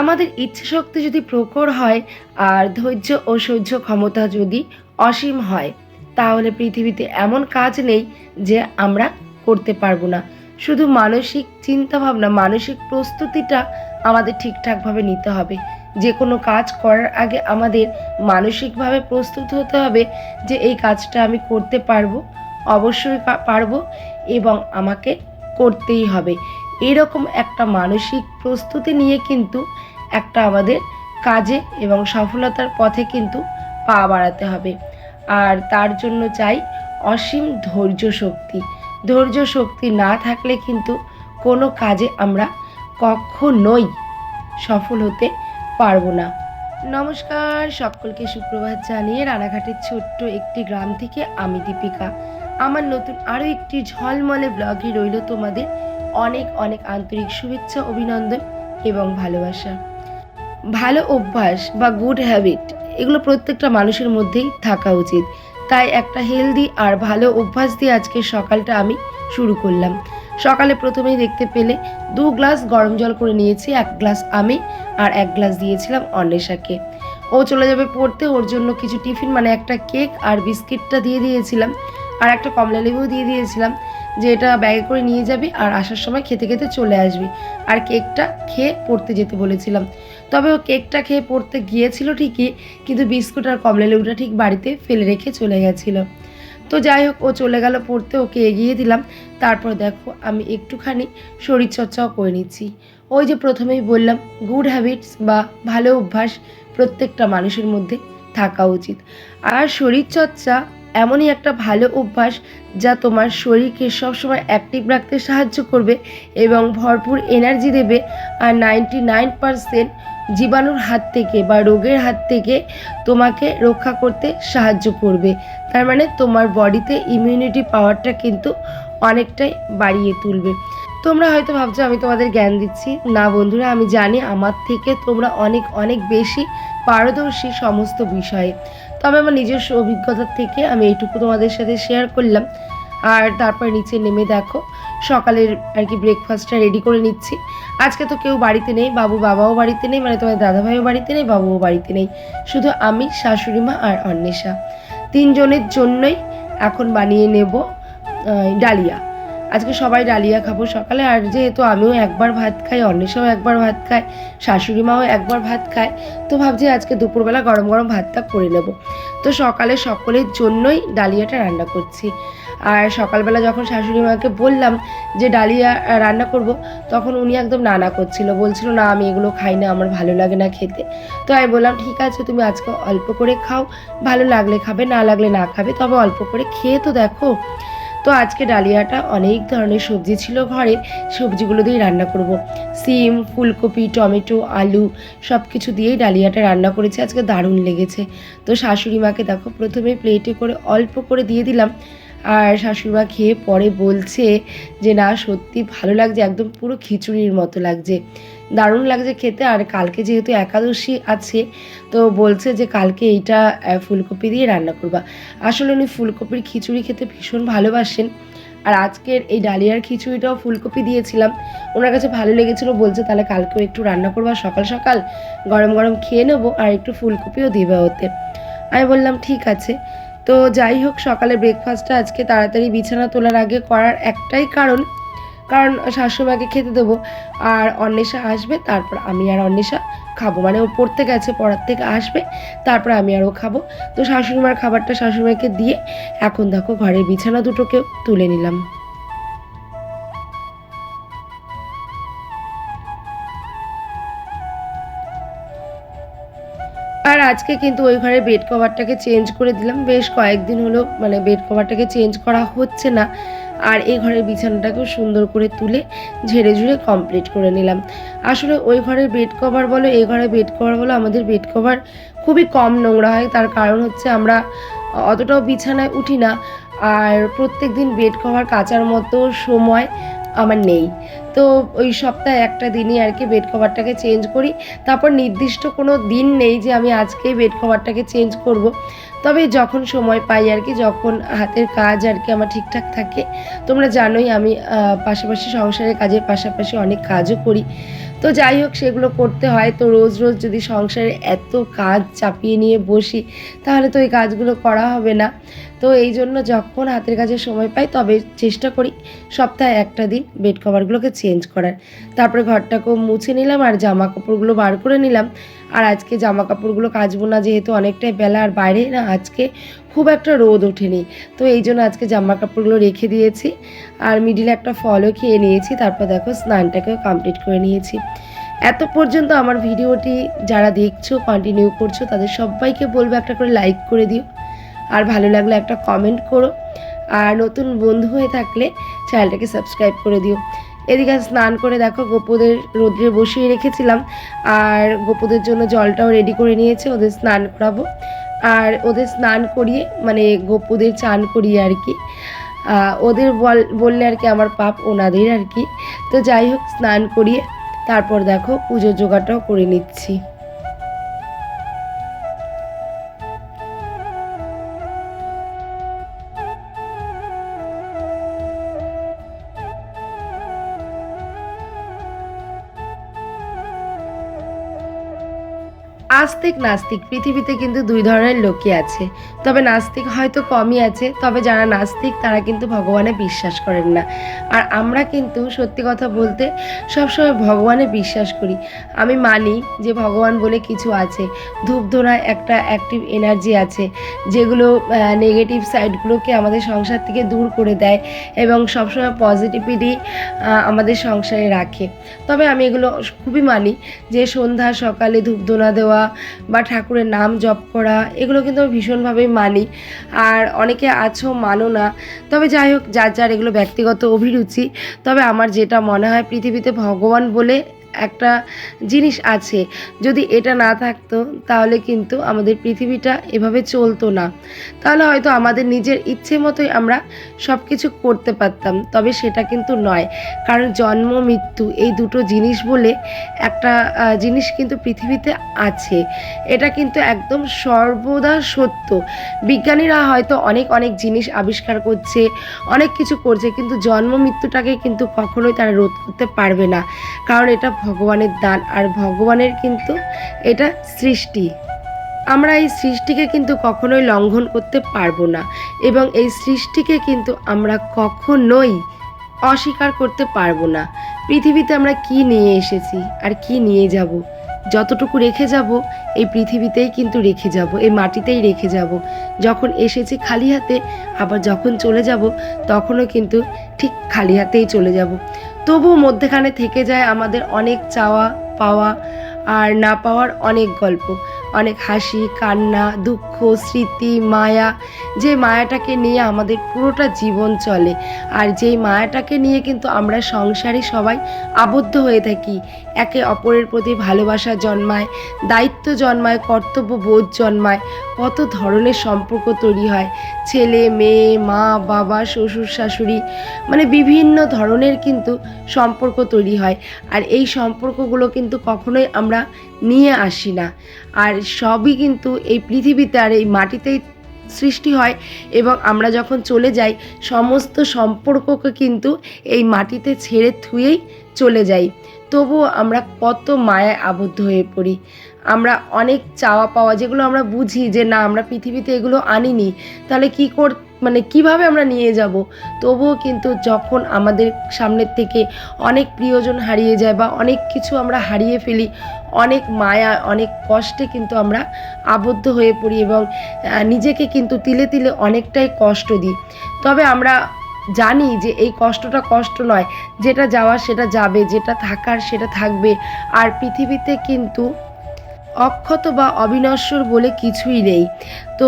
আমাদের ইচ্ছে শক্তি যদি প্রখর হয় আর ধৈর্য ও সহ্য ক্ষমতা যদি অসীম হয়, তাহলে পৃথিবীতে এমন কাজ নেই যে আমরা করতে পারব না। শুধু মানসিক চিন্তাভাবনা, মানসিক প্রস্তুতিটা আমাদের ঠিকঠাকভাবে নিতে হবে। যে কোনো কাজ করার আগে আমাদের মানসিকভাবে প্রস্তুত হতে হবে যে এই কাজটা আমি করতে পারব, অবশ্যই পারব এবং আমাকে করতেই হবে। এরকম একটা মানসিক প্রস্তুতি নিয়ে কিন্তু একটা আমাদের কাজে এবং সফলতার পথে কিন্তু পা বাড়াতে হবে। আর তার জন্য চাই অসীম ধৈর্য শক্তি। ধৈর্য শক্তি না থাকলে কিন্তু কোনো কাজে আমরা কখনোই সফল হতে পারব না। নমস্কার, সকলকে সুপ্রভাত জানিয়ে রানাঘাটের ছোট্ট একটি গ্রাম থেকে আমি দীপিকা। আমার নতুন আরও একটি ঝলমলে ব্লগে রইল তোমাদের অনেক অনেক আন্তরিক শুভেচ্ছা, অভিনন্দন এবং ভালোবাসা। ভালো অভ্যাস বা গুড হ্যাবিট এগুলো প্রত্যেকটা মানুষের মধ্যেই থাকা উচিত। তাই একটা হেলদি আর ভালো অভ্যাস দিয়ে আজকে সকালটা আমি শুরু করলাম। সকালে প্রথমেই দেখতে পেলে দু গ্লাস গরম জল করে নিয়েছি, এক গ্লাস আমি আর এক গ্লাস দিয়েছিলাম অন্বেষাকে। ও চলে যাবে পড়তে, ওর জন্য কিছু টিফিন মানে একটা কেক আর বিস্কিটটা দিয়ে দিয়েছিলাম। আর একটা কমলা লেবুও দিয়ে দিয়েছিলাম, যে এটা ব্যাগে করে নিয়ে যাবি আর আসার সময় খেতে খেতে চলে আসবি। আর কেকটা খেয়ে পড়তে যেতে বলেছিলাম। তবে ও কেকটা খেয়ে পড়তে গিয়েছিল ঠিকই, কিন্তু বিস্কুট আর কমলা লেবুটা ঠিক বাড়িতে ফেলে রেখে চলে গেছিল। তো যাই হোক, ও চলে গেল পড়তে, ওকে এগিয়ে দিলাম। তারপর দেখো, আমি একটুখানি শরীরচর্চাও করে নিচ্ছি। ওই যে প্রথমেই বললাম গুড হ্যাবিটস বা ভালো অভ্যাস প্রত্যেকটা মানুষের মধ্যে থাকা উচিত। আর শরীরচর্চা এমনই একটা ভালো অভ্যাস যা তোমার শরীরকে সবসময় অ্যাক্টিভ রাখতে সাহায্য করবে এবং ভরপুর এনার্জি দেবে। আর নাইনটি নাইন পারসেন্ট জীবাণুর হাত থেকে বা রোগের হাত থেকে তোমাকে রক্ষা করতে সাহায্য করবে। তার মানে তোমার বডিতে ইমিউনিটি পাওয়ারটা কিন্তু অনেকটাই বাড়িয়ে তুলবে। তোমরা হয়তো ভাবছ, আমি তোমাদের জ্ঞান দিচ্ছি। না বন্ধুরা, আমি জানি আমার থেকে তোমরা অনেক অনেক বেশি পারদর্শী সমস্ত বিষয়ে। তবে আমার নিজস্ব অভিজ্ঞতার থেকে আমি এইটুকু তোমাদের সাথে শেয়ার করলাম। আর তারপর নিচে নেমে দেখো, সকালের আর কি ব্রেকফাস্টটা রেডি করে নিচ্ছি। আজকে তো কেউ বাড়িতে নেই, বাবু বাবাও বাড়িতে নেই মানে তোমার দাদাভাইও বাড়িতে নেই, বাবুও বাড়িতে নেই। শুধু আমি, শাশুড়ি মা আর অন্বেষা। তিনজনের জন্যই এখন বানিয়ে নেব ডালিয়া। আজকে সবাই ডালিয়া খাব। সকালে আর যেহেতু আমিও একবার ভাত খাই, অন্বেষাও একবার ভাত খায় শাশুড়ি মাও একবার ভাত খায়, তো ভাবছি আজকে দুপুরবেলা গরম গরম ভাতটা করে নেব। তো সকালে সকলের জন্যই ডালিয়াটা রান্না করছি। আর সকালবেলা যখন শাশুড়ি মাকে বললাম যে ডালিয়া রান্না করব, তখন উনি একদম নানা করছিল। বলছিল, না, আমি এগুলো খাই না, আমার ভালো লাগে না খেতে। তো আমি বললাম, ঠিক আছে, তুমি আজকে অল্প করে খাও, ভালো লাগলে খাবে, না লাগলে না খাবে, তবে অল্প করে খেয়ে তো দেখো। তো আজকে ডালিয়াটা অনেক ধরনের সবজি ছিল ঘরে, সবজিগুলো দিয়েই রান্না করব। সিম, ফুলকপি, টমেটো, আলু সব কিছু দিয়েই ডালিয়াটা রান্না করেছি, আজকে দারুণ লেগেছে। তো শাশুড়ি মাকে দেখো, প্রথমে প্লেটে করে অল্প করে দিয়ে দিলাম। আর শাশুড়িমা খেয়ে পরে বলছে যে, না, সত্যি ভালো লাগছে, একদম পুরো খিচুড়ির মতো লাগছে। দারুণ লাগছে খেতে। আর কালকে যেহেতু একাদশী আছে, তো বলছে যে, কালকে এইটা ফুলকপি দিয়ে রান্না করবা। আসলে উনি ফুলকপির খিচুড়ি খেতে ভীষণ ভালোবাসেন। আর আজকের এই ডালিয়ার খিচুড়িটাও ফুলকপি দিয়েছিলাম। ওনার কাছে ভালো লেগেছিলো, বলছে, তাহলে কালকেও একটু রান্না করবা, সকাল সকাল গরম গরম খেয়ে নেব, আর একটু ফুলকপিও দিবে ওতে। আমি বললাম, ঠিক আছে। তো যাই হোক সকালে ব্রেকফাস্টটা আজকে তাড়াতাড়ি বিছানা তোলার আগে করার একটাই কারণ। কারণ শাশুড়িমাকে খেতে দেবো, আর অন্বেষা আসবে, তারপর আমি আর অন্বেষা খাব। মানে ও পড়তে গেছে, পড়ার থেকে আসবে, তারপর আমি আরও খাব। তো শাশুড়িমার খাবারটা শাশুড়িমাকে দিয়ে এখন দেখো ঘরের বিছানা দুটোকে তুলে নিলাম। আজকে কিন্তু ওই ঘরের বেড কভারটাকে চেঞ্জ করে দিলাম। বেশ কয়েকদিন হলো মানে বেড কভারটাকে চেঞ্জ করা হচ্ছে না। আর এই ঘরের বিছানাটাকেও সুন্দর করে তুলে ঝেড়ে ঝুড়ে কমপ্লিট করে নিলাম। আসলে ওই ঘরের বেড কভার বলো, এই ঘরের বেড কভার বলো, আমাদের বেড কভার খুবই কম নোংরা হয়। তার কারণ হচ্ছে আমরা অতটাও বিছানায় উঠি না। আর প্রত্যেক দিন বেড কভার কাচার মতো সময় আমার নেই। তো ওই সপ্তাহে একটা দিনই আর কি বেড কভারটাকে চেঞ্জ করি। তারপর নির্দিষ্ট কোনো দিন নেই যে আমি আজকেই বেড কভারটাকে চেঞ্জ করব। তবে যখন সময় পাই আর কি, যখন হাতের কাজ আর কি আমার ঠিকঠাক থাকে, তোমরা জানোই আমি পাশাপাশি সংসারের কাজের পাশাপাশি অনেক কাজও করি। তো যাই হোক, সেগুলো করতে হয়। তো রোজ রোজ যদি সংসারে এত কাজ চাপিয়ে নিয়ে বসি, তাহলে তো ওই কাজগুলো করা হবে না। তো এই জন্য যখন হাতের কাছে সময় পাই, তবে চেষ্টা করি সপ্তাহে একটা দিন বেড কভারগুলোকে চেঞ্জ করার। তারপরে ঘরটাকেও মুছে নিলাম আর জামা কাপড়গুলো বার করে নিলাম। আর আজকে জামা কাপড়গুলো কাচবো না যেহেতু অনেকটাই বেলা আর বাইরে না, আজকে খুব একটা রোদ ওঠেনি। তো এই জন্য আজকে জামা কাপড়গুলো রেখে দিয়েছি। আর মিডিলে একটা ফলও খেয়ে নিয়েছি, তারপর দেখো স্নানটাকেও কমপ্লিট করে নিয়েছি। এত পর্যন্ত আমার ভিডিওটি যারা দেখছ কন্টিনিউ করছ, তাদের সবাইকে বলব একটা করে লাইক করে দিও। আর ভালো লাগলে একটা কমেন্ট করো। আর নতুন বন্ধু হয়ে থাকলে চ্যানেলটাকে সাবস্ক্রাইব করে দিও। এদিকে স্নান করে দেখো, গোপদের রোদ্রে বসিয়ে রেখেছিলাম। আর গোপদের জন্য জলটাও রেডি করে নিয়েছে, ওদের স্নান করাবো। আর ওদের স্নান করিয়ে মানে গোপদের চান করিয়ে আর কি। ওদের বল, বললে আর কি আমার পাপ, ওনাদের আর কি। তো যাই হোক, স্নান করিয়ে তারপর দেখো পুজোর জোগাড়টাও করে নিচ্ছি। আস্তিক নাস্তিক, পৃথিবীতে কিন্তু দুই ধরনের লোকই আছে। তবে নাস্তিক হয়তো কমই আছে, তবে যারা নাস্তিক তারা কিন্তু ভগবানে বিশ্বাস করেন না। আর আমরা কিন্তু সত্যি কথা বলতে সবসময় ভগবানে বিশ্বাস করি। আমি মানি যে ভগবান বলে কিছু আছে। ধূপধোনায় একটা অ্যাক্টিভ এনার্জি আছে, যেগুলো নেগেটিভ সাইডগুলোকে আমাদের সংসার থেকে দূর করে দেয় এবং সবসময় পজিটিভিটি আমাদের সংসারে রাখে। তবে আমি এগুলো খুবই মানি যে সন্ধ্যা সকালে ধূপধোনা দেওয়া বা ঠাকুরের নাম জপ করা, এগুলো কিন্তু আমি ভীষণভাবেই মানি। আর অনেকে আছো, মানো না। তবে যাই হোক, যার যার এগুলো ব্যক্তিগত অভিরুচি, তবে আমার যেটা মনে হয় পৃথিবীতে ভগবান বলে একটা জিনিস আছে। যদি এটা না থাকতো, তাহলে কিন্তু আমাদের পৃথিবীটা এভাবে চলতো না। তাহলে হয়তো আমাদের নিজের ইচ্ছে মতোই আমরা সব কিছু করতে পারতাম, তবে সেটা কিন্তু নয়। কারণ জন্ম, মৃত্যু এই দুটো জিনিস বলে একটা জিনিস কিন্তু পৃথিবীতে আছে। এটা কিন্তু একদম সর্বদা সত্য। বিজ্ঞানীরা হয়তো অনেক অনেক জিনিস আবিষ্কার করছে, অনেক কিছু করছে, কিন্তু জন্ম, মৃত্যুটাকে কিন্তু কখনোই তারা রোধ করতে পারবে না। কারণ এটা ভগবানের দান আর ভগবানের কিন্তু এটা সৃষ্টি। আমরা এই সৃষ্টিকে কিন্তু কখনোই লঙ্ঘন করতে পারব না এবং এই সৃষ্টিকে কিন্তু আমরা কখনোই অস্বীকার করতে পারব না। পৃথিবীতে আমরা কি নিয়ে এসেছি আর কি নিয়ে যাব? যতটুকু রেখে যাব, এই পৃথিবীতেই কিন্তু রেখে যাব, এই মাটিতেই রেখে যাব। যখন এসেছি খালি হাতে, আবার যখন চলে যাব, তখনও কিন্তু ঠিক খালি হাতেই চলে যাব। তবুও মধ্যেখানে থেকে যায় আমাদের অনেক চাওয়া পাওয়া আর না পাওয়ার অনেক গল্প। অনেক হাসি, কান্না, দুঃখ, স্মৃতি, মায়া, যে মায়াটাকে নিয়ে আমাদের পুরোটা জীবন চলে। আর যেই মায়াটাকে নিয়ে কিন্তু আমরা সংসারে সবাই আবদ্ধ হয়ে থাকি, একে অপরের প্রতি ভালোবাসা জন্মায়, দায়িত্ব জন্মায় কর্তব্য বোধ জন্মায়, কত ধরনের সম্পর্ক তৈরি হয়। ছেলে, মেয়ে, মা, বাবা, শ্বশুর, শাশুড়ি মানে বিভিন্ন ধরনের কিন্তু সম্পর্ক তৈরি হয়। আর এই সম্পর্কগুলো কিন্তু কখনোই আমরা নিয়ে আসি না। আর সবই কিন্তু এই পৃথিবীতে আর এই মাটিতেই সৃষ্টি হয় এবং আমরা যখন চলে যাই, সমস্ত সম্পর্ককে কিন্তু এই মাটিতে ছেড়ে থুয়েই চলে যাই। তবুও আমরা কত মায়ায় আবদ্ধ হয়ে পড়ি। আমরা অনেক চাওয়া পাওয়া যেগুলো আমরা বুঝি যে, না, আমরা পৃথিবীতে এগুলো আনিনি। তাহলে কী কর মানে কীভাবে আমরা নিয়ে যাব? তবুও কিন্তু যখন আমাদের সামনের থেকে অনেক প্রিয়জন হারিয়ে যায় বা অনেক কিছু আমরা হারিয়ে ফেলি, অনেক মায়া, অনেক কষ্টে কিন্তু আমরা আবদ্ধ হয়ে পড়ি এবং নিজেকে কিন্তু তিলে তিলে অনেকটাই কষ্ট দিই। তবে আমরা জানি যে এই কষ্টটা কষ্ট নয়। যেটা যাওয়ার সেটা যাবে, যেটা থাকার সেটা থাকবে। আর পৃথিবীতে কিন্তু অক্ষত বা অবিনশ্বর বলে কিছুই নেই। তো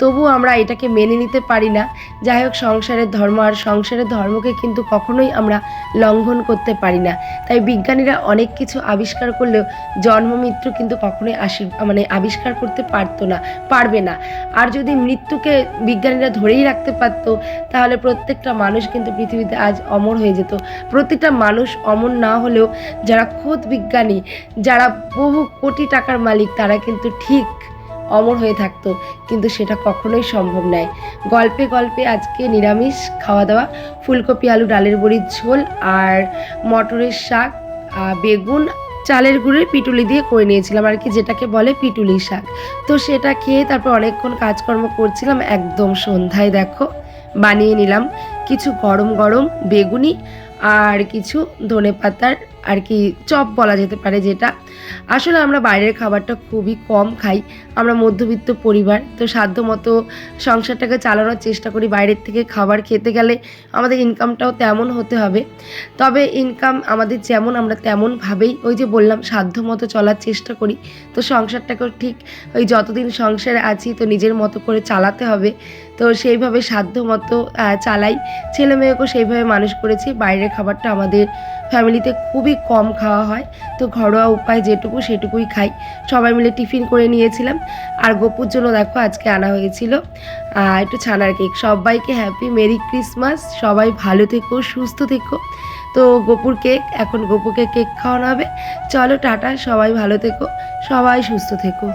তবুও আমরা এটাকে মেনে নিতে পারি না। যাই হোক, সংসারের ধর্ম আর সংসারের ধর্মকে কিন্তু কখনোই আমরা লঙ্ঘন করতে পারি না। তাই বিজ্ঞানীরা অনেক কিছু আবিষ্কার করলেও জন্ম মৃত্যু কিন্তু কখনোই আশি মানে আবিষ্কার করতে পারতো না, পারবে না। আর যদি মৃত্যুকে বিজ্ঞানীরা ধরেই রাখতে পারতো, তাহলে প্রত্যেকটা মানুষ কিন্তু পৃথিবীতে আজ অমর হয়ে যেত। প্রতিটা মানুষ অমর না হলেও যারা খোদ বিজ্ঞানী, যারা বহু কোটি টাকার মালিক, তারা কিন্তু ঠিক অমর হয়ে থাকতো, কিন্তু সেটা কখনোই সম্ভব নয়। গল্পে গল্পে আজকে নিরামিষ খাওয়া দাওয়া ফুলকপি, আলু, ডালের বড়ির ঝোল আর মটরের শাক বেগুন, চালের গুঁড়ের পিটুলি দিয়ে করে নিয়েছিলাম, আর কি যেটাকে বলে পিটুলি শাক। তো সেটা খেয়ে তারপর অনেকক্ষণ কাজকর্ম করছিলাম, একদম সন্ধ্যায় দেখো, বানিয়ে নিলাম। কিছু গরম গরম বেগুনি আর কিছু ধনে পাতার আর কি চপ বলা যেতে পারে যেটা। আসলে আমরা বাইরের খাবারটা খুবই কম খাই, আমরা মধ্যবিত্ত পরিবার, তো সাধ্য মতো সংসারটাকে চালানোর চেষ্টা করি বাইরের থেকে খাবার খেতে গেলে, আমাদের ইনকামটাও তেমন হতে হবে। তবে ইনকাম আমাদের যেমন আমরা তেমনভাবেই ওই যে বললাম, সাধ্য মতো চলার চেষ্টা করি। তো সংসারটাকেও ঠিক ওই যতদিন সংসারে আছি, তো নিজের মতো করে চালাতে হবে। তো সেইভাবে সাধ্য মতো চালাই। ছেলে মেয়েকেও সেইভাবে মানুষ করেছি। বাইরের খাবারটা আমাদের ফ্যামিলিতে খুবই কম খাওয়া হয়। তো ঘরোয়া উপায় যেটুকু সেটুকুই খাই। সবাই মিলে টিফিন করে নিয়েছিলাম। আর গোপুর জন্য দেখো আজকে আনা হয়েছিল একটু ছানার কেক। সবাইকে হ্যাপি মেরি ক্রিসমাস সবাই ভালো থেকো, সুস্থ থেকো। তো গোপুর কেক, এখন গোপুকে কেক খাওয়ানো হবে। চলো টাটা, সবাই ভালো থেকো। সবাই সুস্থ থেকো।